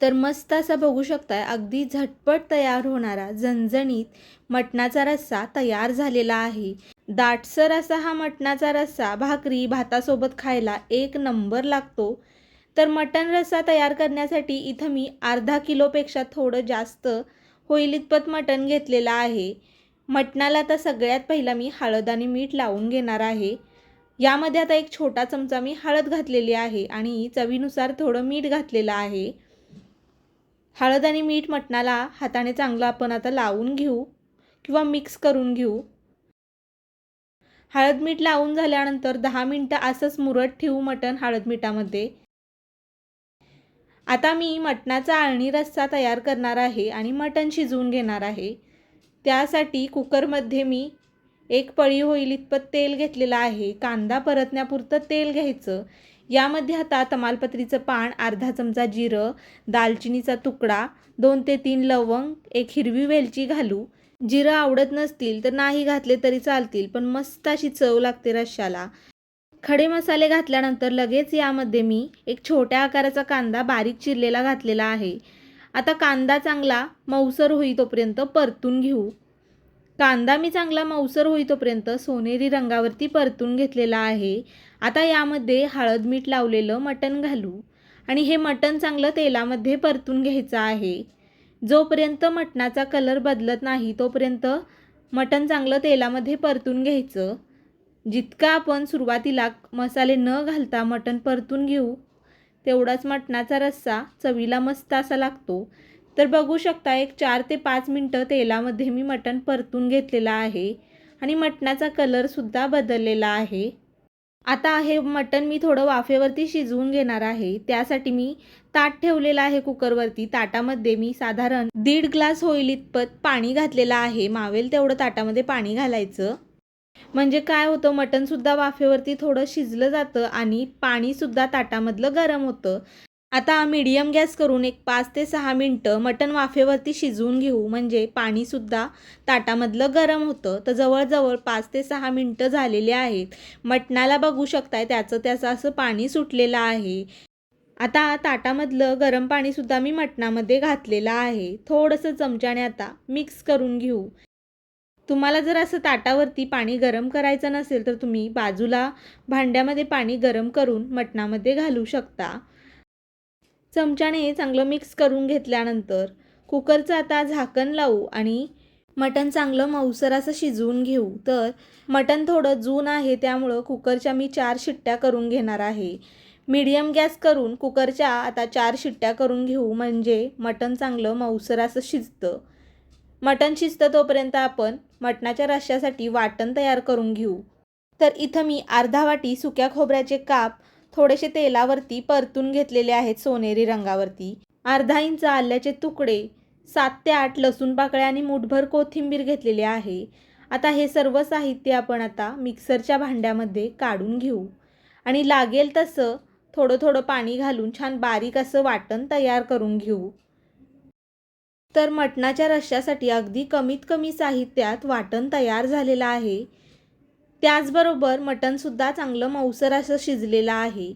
तर मस्त असा बघू शकताय अगदी झटपट तयार होणारा झणझणीत मटणाचा रस्सा तयार झालेला आहे. दाटसर असा हा मटणाचा रस्सा भाकरी भातासोबत खायला एक नंबर लागतो. तर मटण रस्सा तयार करण्यासाठी इथं मी अर्धा किलोपेक्षा थोडं जास्त होईल इतपत मटण घेतलेलं आहे. मटणाला आता सगळ्यात पहिला मी हळद आणि मीठ लावून घेणार आहे. यामध्ये आता एक छोटा चमचा मी हळद घातलेली आहे आणि चवीनुसार थोडं मीठ घातलेलं आहे. हळद आणि मीठ मटणाला हाताने चांगलं आपण आता लावून घेऊ किंवा मिक्स करून घेऊ. हळद मीठ लावून झाल्यानंतर दहा मिनटं असंच मुरत ठेवू मटण हळद मिठामध्ये. आता मी मटणाचा आळणी रस्सा तयार करणार आहे आणि मटण शिजवून घेणार आहे. त्यासाठी कुकरमध्ये मी एक पळी होईल इतपत तेल घेतलेलं आहे. कांदा परतण्यापुरतं तेल घ्यायचं. यामध्ये आता तमालपत्रीचं पान अर्धा चमचा जिरं दालचिनीचा तुकडा दोन ते तीन लवंग एक हिरवी वेलची घालू. जिरं आवडत नसतील तर नाही घातले तरी चालतील पण मस्त अशी चव लागते रश्शाला खडे मसाले घातल्यानंतर लगेच यामध्ये मी एक छोट्या आकाराचा कांदा बारीक चिरलेला घातलेला आहे. आता कांदा चांगला मऊसर होई तोपर्यंत परतून घेऊ. कांदा मी चांगला मऊसर होई तोपर्यंत सोनेरी रंगावरती परतून घेतलेला आहे. आता यामध्ये हळद मीठ लावलेलं मटण घालू आणि हे मटण चांगलं तेलामध्ये परतून घ्यायचं आहे. जोपर्यंत मटणाचा कलर बदलत नाही तोपर्यंत मटण चांगलं तेलामध्ये परतून घ्यायचं. जितका आपण सुरुवातीला मसाले न घालता मटण परतून घेऊ तेवढाच मटणाचा रस्सा चवीला मस्त असा लागतो. तर बघू शकता एक चार ते पाच मिनटं तेलामध्ये मी मटण परतून घेतलेलं आहे आणि मटणाचा कलरसुद्धा बदललेला आहे. आता हे मटण मी थोडं वाफेवरती शिजवून घेणार आहे. त्यासाठी मी ताट ठेवलेलं आहे कुकरवरती. ताटामध्ये मी साधारण दीड ग्लास होईल इतपत पाणी घातलेलं आहे. मावेल तेवढं ताटामध्ये पाणी घालायचं. म्हणजे काय होतं मटणसुद्धा वाफेवरती थोडं शिजलं जातं आणि पाणीसुद्धा ताटामधलं गरम होतं. आता मीडियम गॅस करून एक पाच ते सहा मिनटं मटण वाफेवरती शिजवून घेऊ. म्हणजे पाणीसुद्धा ताटामधलं गरम होतं. तर जवळजवळ पाच ते सहा मिनटं झालेले आहेत. मटणाला बघू शकताय त्याचं त्याचं असं पाणी सुटलेलं आहे. आता ताटामधलं गरम पाणीसुद्धा मी मटणामध्ये घातलेलं आहे. थोडंसं चमच्याने आता मिक्स करून घेऊ. तुम्हाला जर असं ताटावरती पाणी गरम करायचं नसेल तर तुम्ही बाजूला भांड्यामध्ये पाणी गरम करून मटणामध्ये घालू शकता. चमच्याने चांगलं मिक्स करून घेतल्यानंतर कुकरचं आता झाकण लावू आणि मटण चांगलं मऊसर असं शिजवून घेऊ. तर मटण थोडं जून आहे त्यामुळं कुकरच्या मी चार शिट्ट्या करून घेणार आहे. मीडियम गॅस करून कुकरच्या आता चार शिट्ट्या करून घेऊ म्हणजे मटण चांगलं मऊसर असं शिजतं. मटण शिजतं तोपर्यंत आपण मटणाच्या रश्श्यासाठी वाटण तयार करून घेऊ. तर इथं मी अर्धा वाटी सुक्या खोबऱ्याचे काप थोडेसे तेलावरती परतून घेतलेले आहेत सोनेरी रंगावरती. अर्धा इंच आल्याचे तुकडे सात ते आठ लसूण पाकळ्या आणि मुठभर कोथिंबीर घेतलेले आहे. आता हे सर्व साहित्य आपण आता मिक्सरच्या भांड्यामध्ये काढून घेऊ. आणि लागेल तसं थोडं थोडं पाणी घालून छान बारीक असं वाटण तयार करून घेऊ. तर मटणाच्या रश्श्यासाठी अगदी कमीत कमी साहित्यात वाटण तयार झालेलं आहे. त्याचबरोबर मटणसुद्धा चांगलं मऊसर असं शिजलेलं आहे.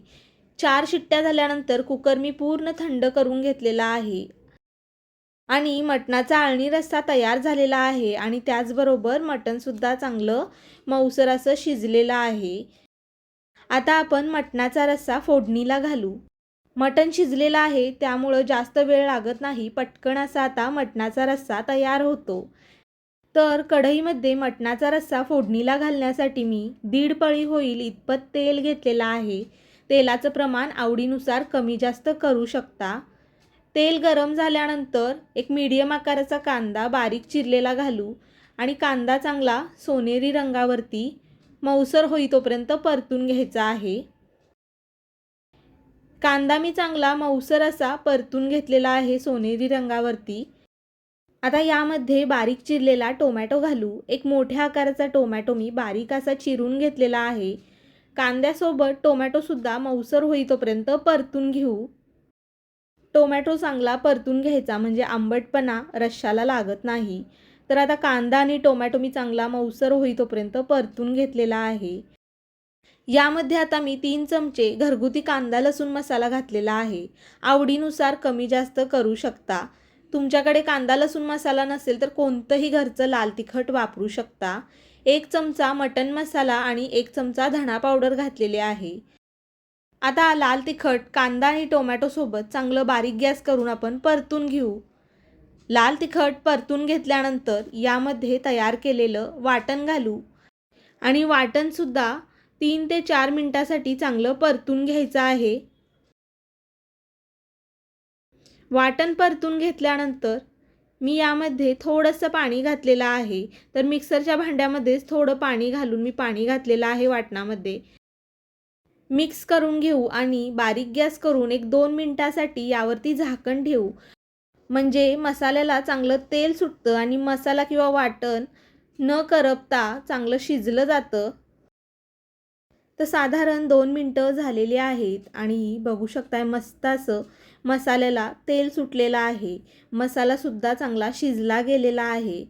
चार शिट्ट्या झाल्यानंतर कुकर मी पूर्ण थंड करून घेतलेला आहे. आणि मटणाचा आळणी रस्सा तयार झालेला आहे आणि त्याचबरोबर मटणसुद्धा चांगलं मऊसर असं शिजलेलं आहे. आता आपण मटणाचा रस्सा फोडणीला घालू. मटण शिजलेलं आहे त्यामुळं जास्त वेळ लागत नाही पटकन असा आता मटणाचा रस्सा तयार होतो. तर कढईमध्ये मटणाचा रस्सा फोडणीला घालण्यासाठी मी दीड पळी होईल इतपत तेल घेतलेलं आहे. तेलाचं प्रमाण आवडीनुसार कमी जास्त करू शकता. तेल गरम झाल्यानंतर एक मीडियम आकाराचा कांदा बारीक चिरलेला घालू आणि कांदा चांगला सोनेरी रंगावरती मऊसर होई तोपर्यंत परतून घ्यायचा आहे. कांदा मी चांगला मऊसर असा परतून घेतलेला आहे सोनेरी रंगावरती. आता यामध्ये बारीक चिरलेला टोमॅटो घालू. एक मोठ्या आकाराचा टोमॅटो मी बारीक असा चिरून घेतलेला आहे. कांद्यासोबत टोमॅटोसुद्धा मऊसर होईतोपर्यंत परतून घेऊ. टोमॅटो चांगला परतून घ्यायचा म्हणजे आंबटपणा रश्शाला लागत नाही. तर आता कांदा आणि टोमॅटो मी चांगला मऊसर होईतोपर्यंत परतून घेतलेला आहे. यामध्ये आता मी तीन चमचे घरगुती कांदा लसूण मसाला घातलेला आहे. आवडीनुसार कमी जास्त करू शकता. तुमच्याकडे कांदा लसूण मसाला नसेल तर कोणतंही घरचं लाल तिखट वापरू शकता. एक चमचा मटन मसाला आणि एक चमचा धणा पावडर घातलेले आहे. आता लाल तिखट कांदा आणि टोमॅटोसोबत चांगलं बारीक गॅस करून आपण परतून घेऊ. लाल तिखट परतून घेतल्यानंतर यामध्ये तयार केलेलं वाटण घालू. आणि वाटणसुद्धा तीन ते चार मिनटासाठी चांगलं परतून घ्यायचं आहे. वाटण परतून घेतल्यानंतर मी यामध्ये थोडंसं पाणी घातलेलं आहे. तर मिक्सरच्या भांड्यामध्येच थोडं पाणी घालून मी पाणी घातलेलं आहे वाटणामध्ये. मिक्स करून घेऊ आणि बारीक गॅस करून एक दोन मिनटासाठी यावरती झाकण ठेवू. म्हणजे मसाल्याला चांगलं तेल सुटतं आणि मसाला किंवा वाटण न करपता चांगलं शिजलं जातं. तर साधारण दोन मिनटं झालेली आहेत आणि बघू शकताय मस्त असं मसाल्याला तेल सुटलेलं आहे. मसालासुद्धा चांगला शिजला गेलेला आहे.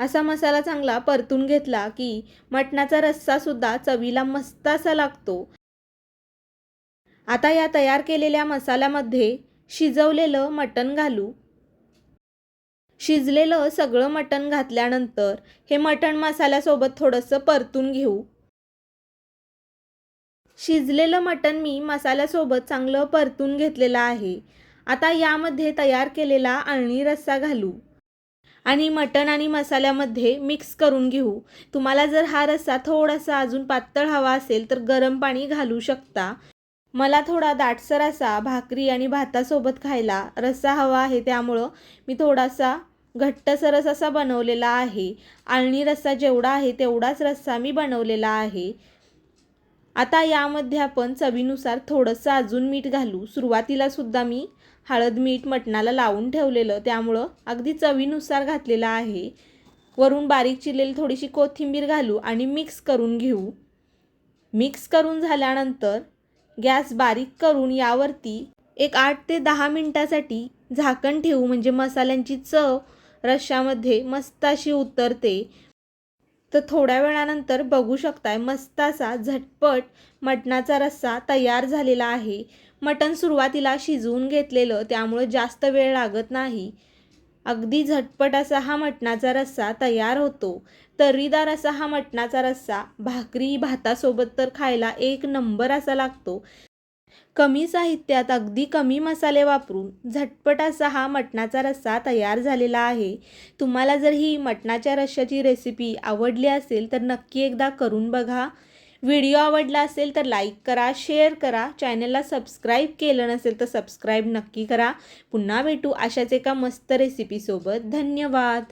असा मसाला चांगला परतून घेतला की मटणाचा रस्सासुद्धा चवीला मस्त असा लागतो. आता या तयार केलेल्या मसाल्यामध्ये शिजवलेलं मटण घालू. शिजलेलं सगळं मटण घातल्यानंतर हे मटण मसाल्यासोबत थोडंसं परतून घेऊ. शिजलेलं मटण मी मसाल्यासोबत चांगलं परतून घेतलेलं आहे. आता यामध्ये तयार केलेला अळणी रस्सा घालू. आणि मटण आणि मसाल्यामध्ये मिक्स करून घेऊ. तुम्हाला जर हा रस्सा थोडासा अजून पातळ हवा असेल तर गरम पाणी घालू शकता. मला थोडा दाटसर असा भाकरी आणि भातासोबत खायला रस्सा हवा आहे त्यामुळं मी थोडासा घट्टसरस असा बनवलेला आहे. आळणी रस्सा जेवढा आहे तेवढाच रस्सा मी बनवलेला आहे. आता यामध्ये आपण चवीनुसार थोडंसं अजून मीठ घालू. सुरुवातीला सुद्धा मी हळद मीठ मटणाला लावून ठेवलेलं. त्यामुळं अगदी चवीनुसार घातलेलं आहे. वरून बारीक चिरलेली थोडीशी कोथिंबीर घालू आणि मिक्स करून घेऊ. मिक्स करून झाल्यानंतर गॅस बारीक करून यावरती एक आठ ते दहा मिनटासाठी झाकण ठेवू. म्हणजे मसाल्यांची चव रश्श्यामध्ये मस्त अशी उतरते. तर थोड्या वेळानंतर बघू शकताय मस्त असा झटपट मटणाचा रस्सा तयार झालेला आहे. मटण सुरुवातीला शिजवून घेतलेलं त्यामुळे जास्त वेळ लागत नाही. अगदी झटपट असा हा मटणाचा रस्सा तयार होतो. तर्रीदार असा हा मटणाचा रस्सा भाकरी भातासोबत तर खायला एक नंबर असा लागतो. कमी साहित्यात अगदी कमी मसाले वापरून झटपट असा हा मटणाचा रस्सा तयार झालेला आहे. तुम्हाला जर ही मटणाच्या रश्श्याची रेसिपी आवडली असेल तर नक्की एकदा करून बघा. व्हिडिओ आवडला असेल तर लाईक करा शेअर करा. चॅनलला सबस्क्राईब केलं नसेल तर सबस्क्राईब नक्की करा. पुन्हा भेटू अशाच एका मस्त रेसिपीसोबत धन्यवाद!